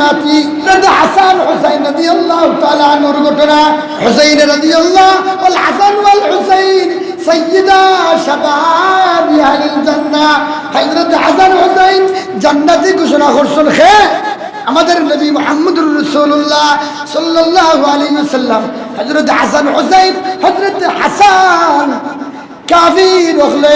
নাতি হাসান হুসাইন রাদিয়াল্লাহু তাআলা আনহুর ঘটনা। হুসাইন রাদিয়াল্লাহ ওয়াল হাসান ওয়াল হুসাইন, সাইয়্যিদা শাবাব আহলিল জান্নাহ। হযরত হাসান হুসাইন জান্নাতি ঘোষণা করছেন, হে আমাদের নবী মুহাম্মদুর রাসূলুল্লাহ সাল্লাল্লাহু আলাইহি ওয়াসাল্লাম, হযরত হাসান হুসাইন, হযরত হাসান কাফির হলে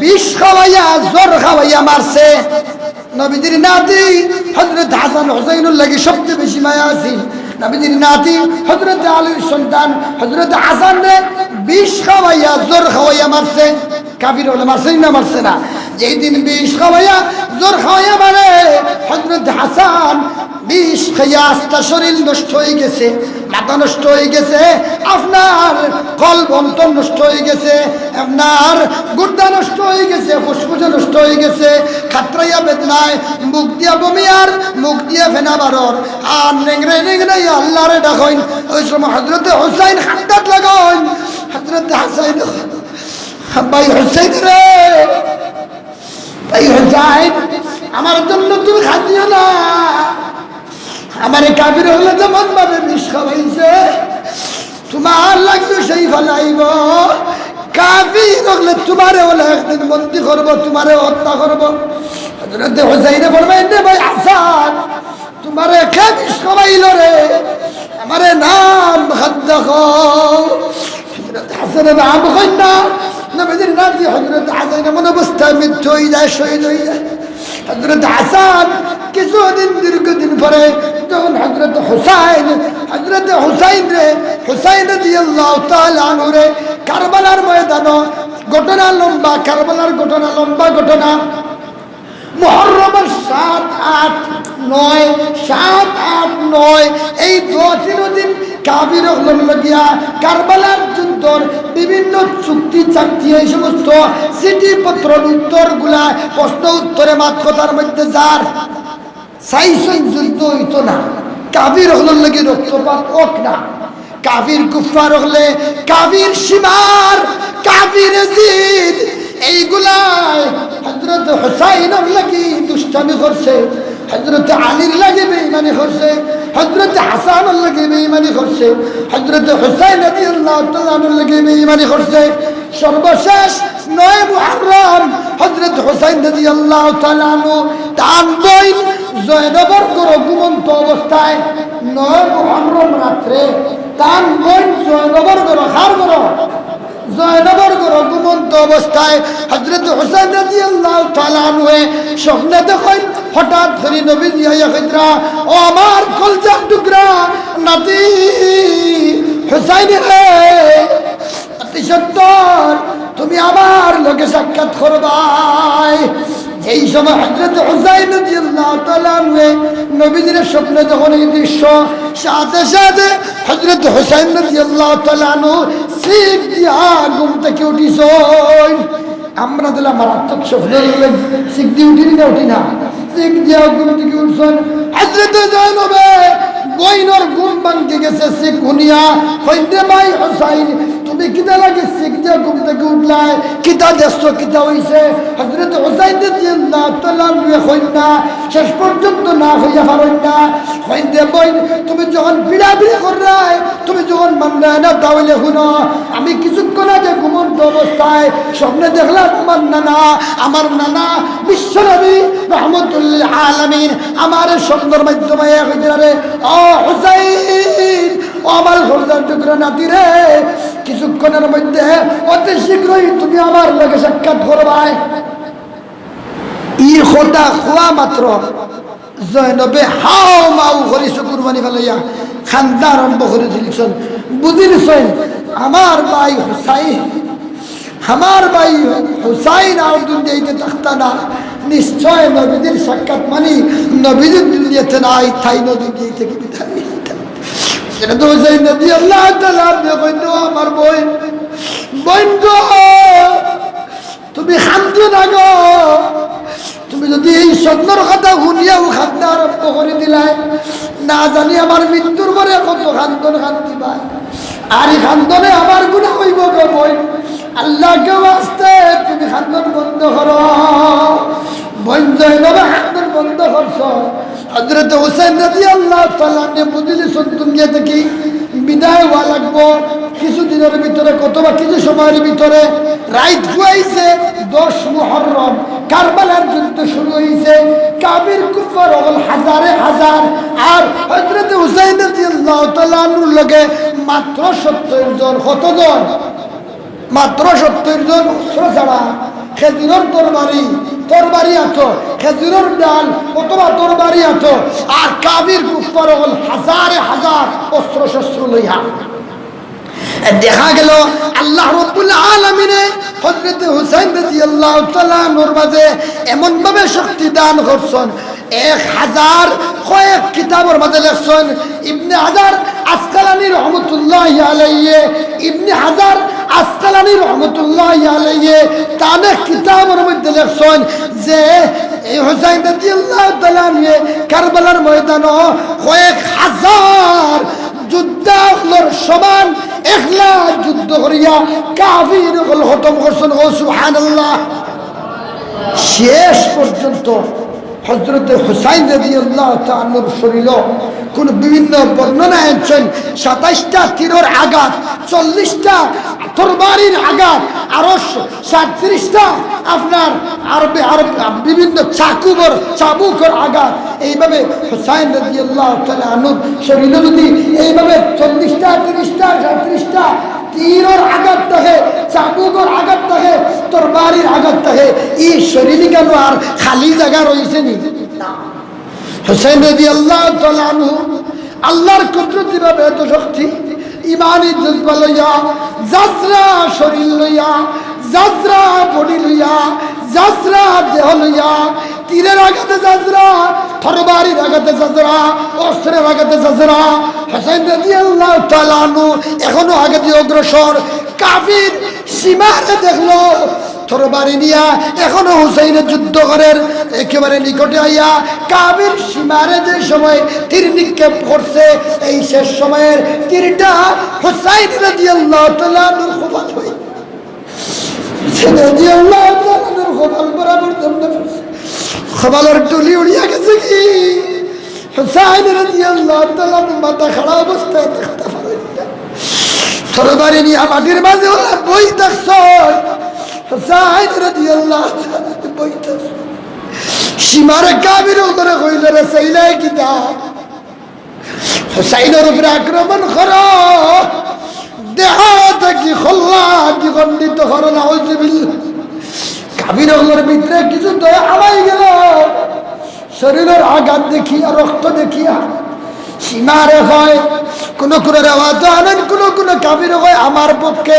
বিষ খাওয়াইয়া, জ্বর খাওয়াইয়া মারছে। নবীজির নাতি হজরত হাসান হুসাইনুর লাগি সবচেয়ে বেশি মায়া আছে নবীজির নাতি হজরত আলীর সন্তান হজরত হাসান বিষ খাওয়াইয়া, জোর খাওয়াইয়া মারছে। কাবির হলে মারছে না মারছে না। যেই দিন বিষ খাওয়াইয়া, জোর খাওয়াইয়া মারে হজরত হাসান, বিষ খাইয়া আস্তা শরীর নষ্ট হয়ে গেছে, মাথা নষ্ট হয়ে গেছে, আপনার কল বন্তর নষ্ট হয়ে গেছে, আপনার গুর্দা নষ্ট হয়ে গেছে, ফুসফুসে নষ্ট হয়ে গেছে, খাত্রাইয়া বেদনায় মুখ দিয়া বমি আর মুখ দিয়া ফেনা বারর। আর নেংরে নেংরে আল্লাহরে ডাকইন, ওই সময় হজরতে হোসাইন হাতটাত লাগাইন হজরতে হাসাইন, ভাই হোসাইন রে, ভাই হোসাইন। আমার জন্য তুমি খাদ্য না আমার কাবির হলে যেমন ভাবে বিষ খাওয়াইছে তোমার লাগবে সেই ফলাইব। কাবির হলে তোমারে হলে একদিন বন্দি করব, তোমারে হত্যা করব। নাম মৃত্যু হয়ে যায়, শহীদ হয়ে যায়। হজরত হাসান কিছুদিন, দীর্ঘদিন পরে যখন হজরত হুসাইন হজরত হুসাইন রে, হুসাইন দিয়ে আল্লাহ রে, কারবালার ময়দান, ঘটনা লম্বা, কারবালার ঘটনা লম্বা ঘটনা মহরমের সাত আট নয়, সাত আট নয়, এই দিন কাবির লগিয়া কারবালার যুদ্ধর বিভিন্ন চুক্তি, চাকতি, এই সমস্ত চিঠি পত্র উত্তরগুলা প্রশ্ন উত্তরে মাত কথার মধ্যে যার। সাইসই যুদ্ধ হইতো না। কাবির হলের লাগে রক্তপাত হোক না। কাবির কুফার হলে কাবির সীমার, কাবির জিদ এইগুলাই হজরত হুসাইনের লাগি দুষ্টামি করছে হজরত আলীর লাগে বেইমানি করছে হজরত হাসানের লাগে বেইমানি করছে হজরত হুসাইন রাদিয়াল্লাহু তাআলার লাগে বেইমানি করছে। সর্বশেষ নয় মুহররম হজরত করো ঘুমন্ত অবস্থায় নয় ঘুমন্ত অবস্থায় হজরত হঠাৎ ধরি নবী জিয়া হইদ্রা ও টুকরা, নাতি তুমি আমার লোকে সাক্ষাৎ করবাই। এই সময় হজরত হুসাইন নবীজির স্বপ্নে যখন এই দৃশ্য, সাথে সাথে হজরত হুসাইন দিয়া ঘুম থেকে উঠিছই আমরা দিলাম মারাত্মক স্বপ্নে সিক দিয়ে উঠিনি না, উঠি না। সিক দিয়া ঘুম থেকে উঠছেন হজরত জয়নবে বইনর ঘুম ভাঙতে গেছে সিক হুনিয়া হইতে ভাই হুসাইন তুমি কিতা লাগে শিখ ঘুম থেকে উঠলাই? কিতা দেশ কিতা হইছে হজরত হুসাইন রাদিয়াল্লাহু তাআলা হইন না, শেষ পর্যন্ত না হইয়া পারেন না। হইন দে বইন তুমি যখন বিড়া বিড়ি করলাই, তুমি যখন মানলে না তাহলে শুনো, আমি কিছুক্ষণ আগে ঘুমন্ত অবস্থায় স্বপ্নে দেখলাম আমার নানা আমার নানা বিশ্বনবী রহমতুল্লাহ আলামিন আমার সুন্দর মাধ্যমে হইতে ও হুসাইন আমার সর্দার টুকরা নাতি রে কিছুক্ষণের মধ্যে অতি শীঘ্রই তুমি আমার লোকে সাক্ষাৎ করবাই। ই খোদা খোয়া মাত্র। জয়নবে হাও মাও করিস কুরবানি ফেলাইয়া খান্দা আরম্ভ করে দিলছেন বুঝিলছেন আমার ভাই হুসাইন আমার ভাই হুসাইন আর দুনিয়াতে থাকতা না। নিশ্চয় নবীদের সাক্ষাৎ মানি নবীদের দুনিয়াতে নাই থাই নদী থেকে বিদায় এটা তো সেই নদী আল্লাহ কইতো আমার বোন গো, তুমি খান্দো না তুমি যদি এই স্বপ্নর কথা শুনিয়াও খান্দা আরম্ভ করে দিলাই, না জানি আমার মৃত্যুর পরে কত খান্দন খান্দিবা আর এই খান্দনে আমার গুণা হইব গো বোন আল্লাহকে আসতে তুমি খান্দন বন্ধ করো। বন্ধ হইবে খান্দন বন্ধ করছ হজরত হুসেন রাজি আল্লাহ তাল্লাহ বুঝলি দুনিয়া থেকে বিদায় হওয়া লাগবো। কিছুদিনের ভিতরে কতবা কিছু সময়ের ভিতরে রাইট হয়েছে দশ মুহররম। কারবালার যুদ্ধ শুরু হয়েছে। কাবির কুফর হল হাজারে হাজার। আর হজরত হুসাইন রাদিয়াল্লাহু তাআলার লগে মাত্র সত্তর জন, কতজন? মাত্র সত্তর জন অস্ত্র ছাড়া খেজুরের তরবারি তরবারি আছো খেজুরের ডাল অথবা তরবারি আছো আর কাবির কুফর হল হাজারে হাজার অস্ত্র শস্ত্র লইয়া। দেখা গেল আল্লাহ রব্বুল আলমিনে হজরত হুসাইন রাদিয়াল্লাহু তাআলা নূর মাঝে এমন ভাবে শক্তি দান করছেন। এক হাজার কয়েক কিতাবের মাঝে লেখছেন, ইবনে হাজার আসকালানি রহমতুল্লাহ আলাইয়ে ইবনে হাজার আসকালানি রহমতুল্লাহ আলাইয়ে তানে কিতাবের মধ্যে লেখছেন যে, এই হুসাইন রাদিয়াল্লাহু তাআলা নিয়ে কারবালার ময়দানে কয়েক হাজার যুদ্ধাগুলোর সমান একলা যুদ্ধ করিয়া কাফির হল হতম করছেন। ও সুবহানাল্লাহ। শেষ পর্যন্ত হজরত হুসাইন রাজি আল্লাহ তাল্লুর শরীর, কোন বিভিন্ন বর্ণনা আনছেন, সাতাইশটা তীরের আঘাত, চল্লিশটা তরবারির আঘাত আরও সাতত্রিশটা আপনার আরবে, আরব, বিভিন্ন চাকুবর, চাবুকর আঘাত এইভাবে হুসাইন রাজি আল্লাহ তালুর শরীরে যদি এইভাবে চল্লিশটা, তিরিশটা সাতত্রিশটা তীরের আঘাত থাকে, চাবুকর আঘাত থাকে তরবারির আঘাত থাকে, এই শরীরে কেন আর খালি জায়গা রয়েছে নি? হোসেন রদি আল্লাহ আল্লাহর কুদরতি ভাবে এত শক্তি। ইমানি জজবা লইয়া যাত্রা শরীর লইয়া যাত্রা বডি লইয়া যাত্রা দেহ লইয়া, তীরের আঘাতে যাত্রা থরবারির আঘাতে যাত্রা অস্ত্রের আঘাতে যাত্রা হোসেন রাজিয়াল্লাহ তালানু এখনও আগে অগ্রসর। কাফির সীমারে দেখল তরবারি নিয়া এখনও হুসাইনের যুদ্ধ করেন। একেবারে নিকটে আইয়া কাবির সীমারে যে সময় তীর নিক্ষেপ করছে, এই শেষ সময়ের তীরটা হুসাইন রাদিয়াল্লাহু তাআলা নূর খোবাল হই রাদিয়াল্লাহু তাআলা নূর বরাবর জন্য খোবালের টুলি উড়িয়া গেছে কি? মাথা অবস্থায় মাটির মাঝে বই দেখছ। হুসাইন রাদিয়াল্লাহু তাআলা বই দেখছ সীমারে কাবির করে কইল রে সাইলাই কিতাব হুসাইনের উপরে আক্রমণ করো। দেহ থেকে খোল্লা দ্বিখণ্ডিত করো না কাবির ভিতরে কিছু তো আমাই গেল। শরীরের আঘাত দেখিয়া, রক্ত দেখিয়া। সীমারে হয় কোন কোন রেওয়াজ আনেন, কোন কোন কাবির হয় আমার পক্ষে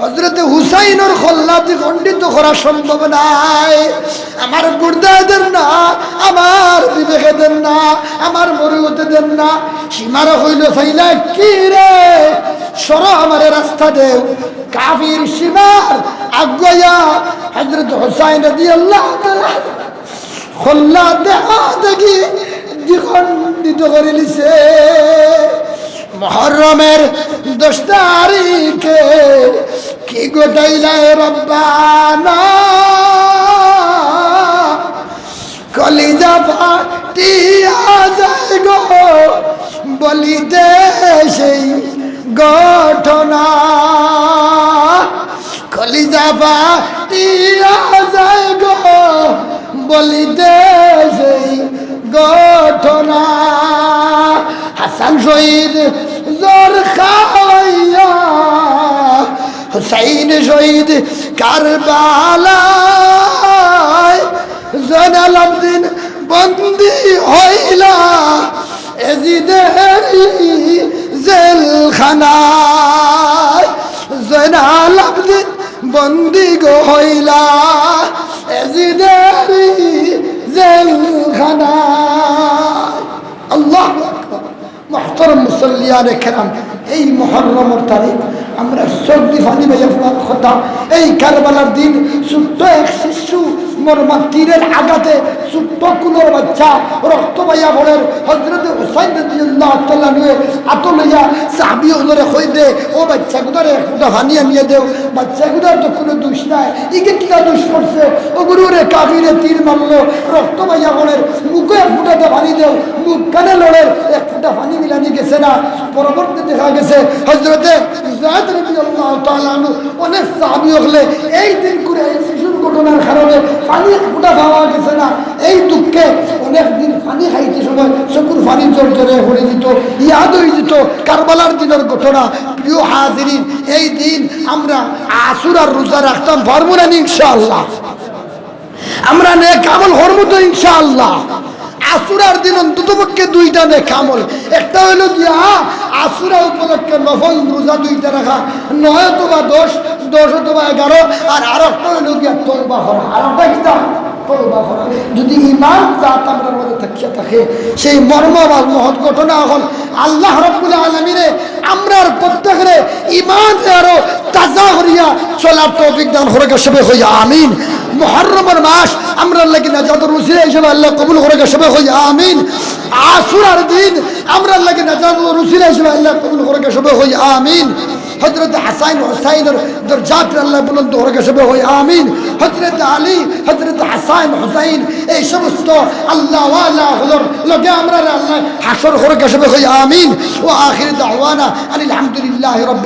হজরত হুসাইনের খোল্লাতে খণ্ডিত করা সম্ভব নাই। আমার গুর্দাদের না, আমার বিবেকে দেন না, আমার মরুতে দেন না। সীমার হইল সাইলা কি রে? সর আমার রাস্তা দেও কাবির সীমার আজ্ঞা হজরত হুসাইন দিয়ে আল্লাহ খোল্লা দেখা দেখি দ্বিখণ্ডিত করে লিছে মহরমের দশ তারিখে কি গোটাইলায় রব্বানা কলিজা ফাটিয়া যায় গো বলিতে সেই ঘটনা কলিজা ফাটিয়া যায় গো বলিতে সেই ঘটনা হাসান শহীদ জোর খাওয়াইয়া হুসাইন শহীদ কারবালায় আবদিন বন্দি হইলা আবদিন বন্দি গো হইলা এজিদের জেলখানায়। আল্লাহ মহতরম মুসল্লিয়ান কেরাম, এই মহরমর তারিখ আমরা সর্দি ফানি ভাইয়া কথা এই কারবালার দিন ছোট্ট এক শিশু মরমা রক্ত বাইয়া ভরের হজরত হুসাইন রাদিয়াল্লাহু তাআলা নিয়ে আতো লইয়া সাহাবী ওলরে কই ও বাচ্চা গুদারে একটা হানিয়া নিয়ে দেও। বাচ্চা গুদার তো এক ফুটাতে পানি মিলানি গেছে না। পরবর্তী দেখা গেছে হজরতে অনেক সাহাবী হলে এই দিন করে ঘটনার কারণে পানি ফুটা পাওয়া গেছে না। এই দুঃখে অনেক দিন পানি খাইতে সময় চকুর পানি জোর জোরে পড়ে দিত, ইয়াদ হয়ে যেত কারবালার দিনের ঘটনা। প্রিয় হাজিরিন, এই দিন আমরা আসুর আর রোজা রাখতাম, পারব না ইনশাআল্লাহ। আমরা নে কামল হরমু তো ইনশাআল্লাহ। আসুরার দিন অন্তত পক্ষে দুইটা নে কামল একটা হইল গিয়া আসুরা উপলক্ষে নফল রোজা দুইটা রাখা নয় অথবা দশ দশ অথবা এগারো, আর আর একটা হইল গিয়া তলবা করা। আর কিতা? তওবা করা। যদি ইমান জাত আমরা মধ্যে থাকিয়া থাকে, সেই মর্ম বা মহৎ ঘটনা হল আল্লাহ রব্বুল আমরার ইমান আরও তাজা করিয়া চলার তৌফিক দান সবে হইয়া, আমিন। মহরমের মাস আমরা লাগি না যাদের রুসিলা হিসেবে আল্লাহ কবুল করে সবে হইয়া, আমিন। আসুরার দিন আমরা লাগি না যাদের রুসিলা হিসেবে আল্লাহ কবুল করে সবে হইয়া, আমিন। হজরত হাসাইন হুসাইনের দরজাত আল্লাহ বুলন্দ করে সবে হই আমিন হজরত আলী হজরত হাসাইন হুসাইন এই সমস্ত আল্লাহ ওয়ালা হলর লগে আমরা আল্লাহ হাসর করে সবে হই আমিন ও আখির দাওয়ানা আলহামদুলিল্লাহ রাব্বিল